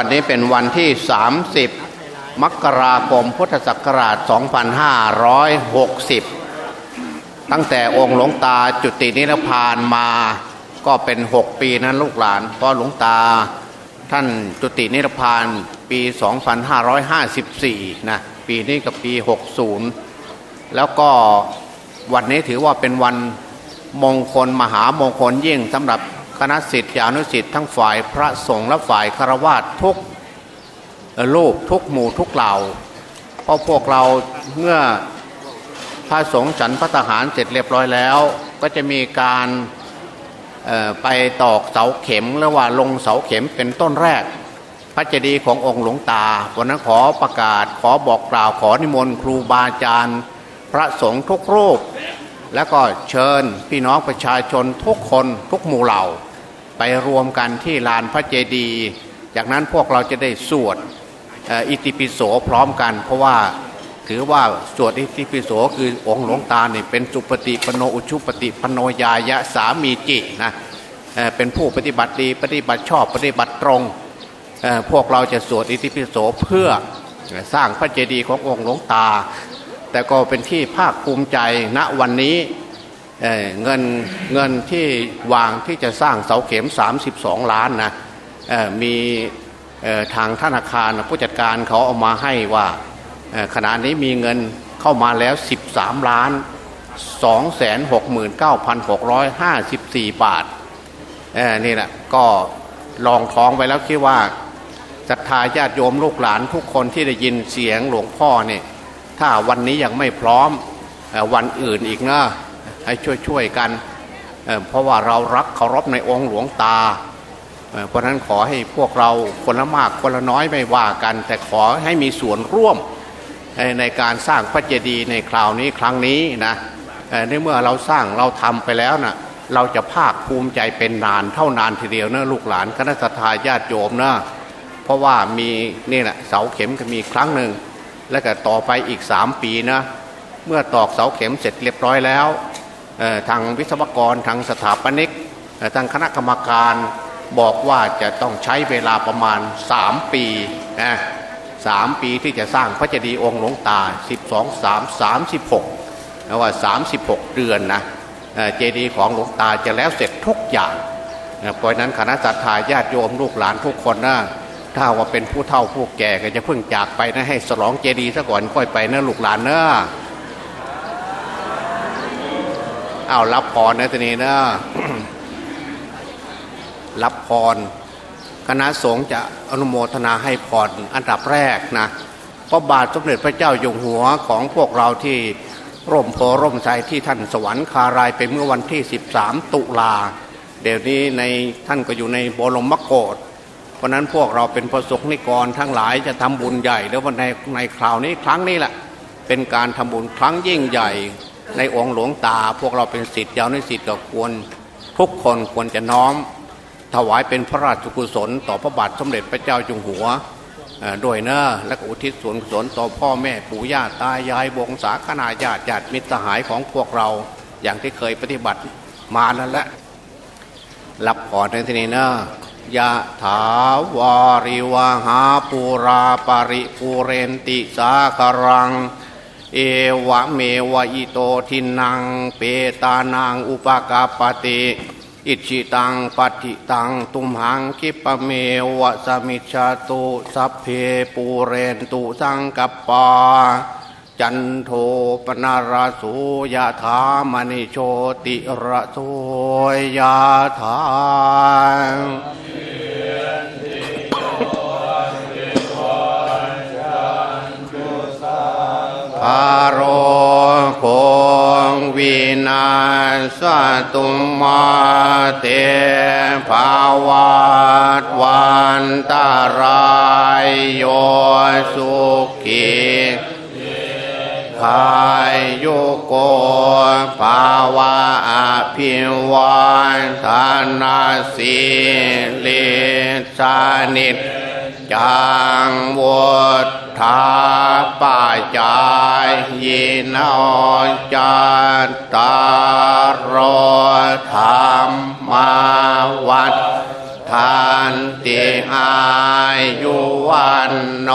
วันนี้เป็นวันที่ 30 มกราคมพุทธศักราช 2560 ตั้งแต่องค์หลวงตาจุตินิพพานมาก็เป็น 6 ปีนั้นลูกหลานเพราะหลวงตาท่านจุตินิพพานปี 2554 นะปีนี้กับปี 60 แล้วก็วันนี้ถือว่าเป็นวันมงคลมหามงคลยิ่งสำหรับ คณะสิทธิอนุสิทธิ์ทั้งฝ่ายพระสงฆ์และฝ่ายคารวะทุกรูปทุกหมู่ทุกเหล่าเพราะพวกเราเมื่อพระสงฆ์ฉันพระทหารเสร็จเรียบร้อยแล้ว ก็จะมีการไปตอกเสาเข็มหรือว่าลงเสาเข็มเป็นต้นแรก พระเจดีย์ขององค์หลวงตาวันนั้นขอประกาศขอบอกกล่าวขอนิมนต์ครูบาอาจารย์ พระสงฆ์ทุกรูป แล้วก็เชิญพี่น้องประชาชนทุกคนทุกหมู่เหล่า ไปรวมกันที่ลานพระเจดีย์จากนั้นพวกเราจะได้สวดอิติปิโสพร้อมกัน เพราะว่าถือว่าสวดอิติปิโสคือองค์หลวงตาเนี่ยเป็นสุปฏิปโนอุชุปฏิปโนยายะสามีจินะเเป็นผู้ปฏิบัติดีปฏิบัติชอบปฏิบัติตรง พวกเราจะสวดอิติปิโสเพื่อสร้างพระเจดีย์ขององค์หลวงตา แต่ก็เป็นที่ภาคภูมิใจณวันนี้ เงินเงินที่วางที่จะสร้างเสาเข็ม 32 ล้านนะมีทางธนาคารผู้จัดการเขาเอามาให้ว่าขณะนี้มีเงินเข้ามาแล้ว 13 ล้าน 269,654 บาทเอ่อนี่แหละก็ลองท้องไปแล้วคิดว่าศรัทธาญาติโยมลูกหลานทุกคนที่ได้ยินเสียงหลวงพ่อเนี่ยถ้าวันนี้ยังไม่พร้อมวันอื่นอีกนะ ให้ช่วยๆกันเเพราะว่าเรารักเคารพในองค์หลวงตาเเพราะฉะนั้นขอให้พวกเราคนละมากคนละน้อยไม่ว่ากัน แต่ขอให้มีส่วนร่วมในการสร้างพระเจดีย์ในคราวนี้ครั้งนี้นะในเมื่อเราสร้างเราทำไปแล้วนะเราจะภาคภูมิใจเป็นนานเท่านานทีเดียวนะลูกหลานคณะสัตยาญาติโยมนะเพราะว่ามีนี่แหละเสาเข็มก็มีครั้งหนึ่งแล้วก็ต่อไปอีกสามปีนะเมื่อตอกเสาเข็มเสร็จเรียบร้อยแล้ว ทางวิศวกรทางสถาปนิกทางคณะกรรมการบอกว่าจะต้องใช้เวลาประมาณ 3 ปีนะสามปีที่จะสร้างพระเจดีย์องค์หลวงตา 12 3 36นะว่า 36 เดือนนะเจดีย์ของหลวงตาจะแล้วเสร็จทุกอย่างเพราะฉะนั้นคณะสัตยาญาติโยมลูกหลานทุกคนนะถ้าว่าเป็นผู้เฒ่าผู้แก่ก็จะเพิ่งจากไปนะให้สลองเจดีย์ซะก่อนค่อยไปนะลูกหลานเนอะ เอารับพรนะทีนี้นะรับพร คณะสงฆ์จะอนุโมทนาให้พรอันดับแรกนะพระบาทสมเด็จพระเจ้าอยู่หัวของพวกเราที่ร่มโพร่มใจที่ท่านสวรรคารายไปเมื่อวันที่ 13 ตุลาเดี๋ยวนี้ในท่านก็อยู่ในบรมโกศเพราะนั้นพวกเราเป็นประสงค์นิกรทั้งหลายจะทำบุญใหญ่แล้ววันในในคราวนี้ครั้งนี้แหละเป็นการทำบุญครั้งยิ่งใหญ่ ในองค์หลวงตา พวกเราเป็นสิทธิ์ยาวนิสิทธิ์ก็ควร ทุกคนควรจะน้อม ถวายเป็นพระราชกุศล ต่อพระบาทสมเด็จพระเจ้าอยู่หัวเอ่อด้วยเนอะและอุทิศส่วนกุศลต่อพ่อแม่ปู่ย่าตายายวงศาคณาญาติญาติมิตรสหายของพวกเราอย่างที่เคยปฏิบัติมานั่นแหละรับพรในที่นี้นะยะถาวาริวหาปูราปาริปูเรนติสาครัง เอวะเมวะอิโตทินังเปตานังอุปกาปติอิจิตังปฏิตังตุมหังคิปะเมวะสมิจฉาตุสัพเพปูเรนตุสังกปปาจันโทปนาราสุยะถามณิโชติระโสยะถาพา โรโคงวินาสตุมาเตภาวาตวันตารายโยสุขีพายโยโกภาวะอภิวันธนาสีเลสานิต จจังวุฒาปัจจายยินอจัตตารธรรมาวัฏทานติอายุวันโน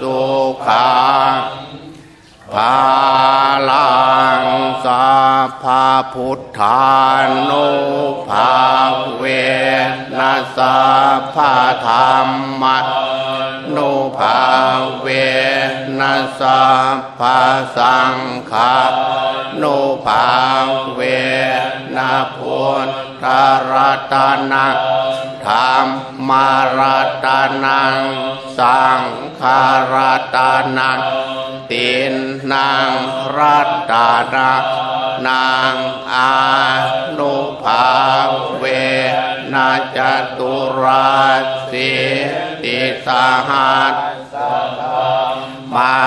สุขังภาลัง พาพุทธานุภาเวนัสสะพะธรรมะนุภาเวนัสสะพะสังฆานุภาเวนะพุทธรัตนะ ธรรมรัตนัง สังฆรัตนังตินนางรัตตานานางอานุภาเวนาจตุราสีติสหัสมา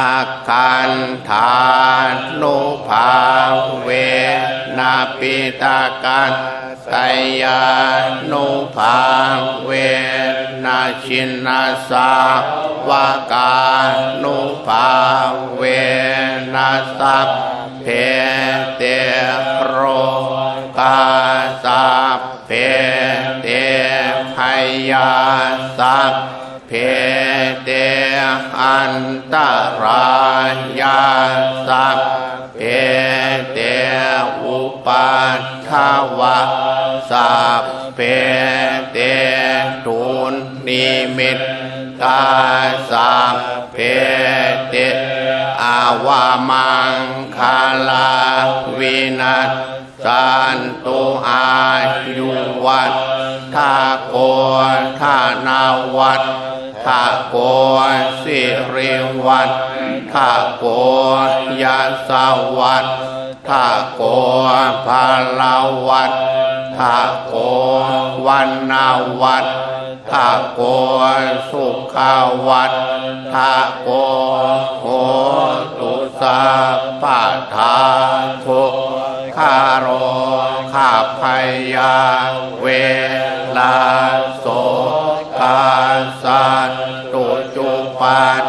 กันธานุภาเว นาปิตากันไตยานุภาเวนาชินนาสาวกานุภาเวนัสสะเพเตโรกาสัพเพเตพยาสัพเพเตอันตรายาสัพเพเต ปัฏฐวะสัพเพเตทุนนิมิตตาสัพเพเตอาวามังคาลาวินัสสันตุอายุวัตทาโกทานาวัต ทาโกสิริวัตทาโกยาสวัตทาโกภาลาวัตทาโกวันนาวัตทาโกสุขาวัตทาโกโหตุสาปะทาทุกขารขาพยาเวลาสกา สันตุจุปัต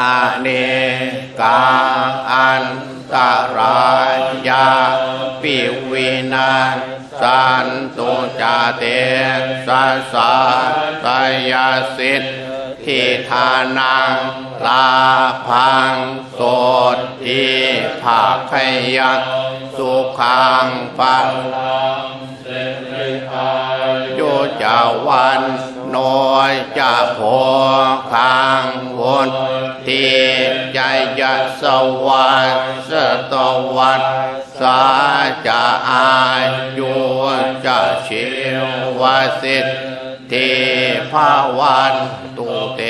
อาเนกาอันตรายาปิวินาสันตุจาเตสสาตยาสิทธ ทานังลาพังโสดทีภาคยักสุขังปังโยจะวันน้อยจะพอข้างวนที่ใจจะสวัสสตวัสสาจะอายุจะชิวสิทธิ ภาวันตุเต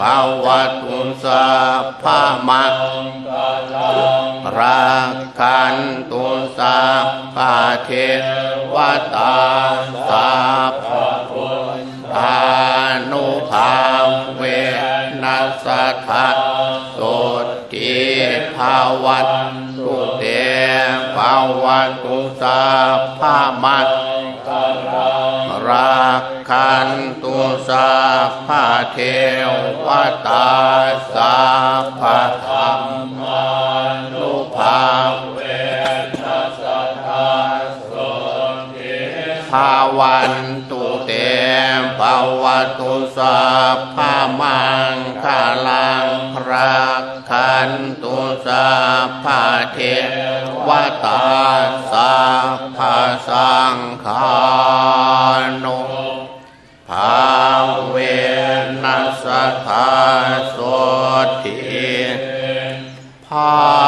ภาวตุสะภามังรักขันตุสาปาเทวตาสาพุทธานุภาเวนัสทะโสติภาวันตุเตภาวันตุสาภามัง รักขันตุสาพาเทวตาสาพาธรรมานุภาเวนัสตาสุทธิภาวันตุเต วตุสาภามังคาลังรักขันตุสาภาเทวตาสาภาสังฆานุภาเวนัสทาโสทิภา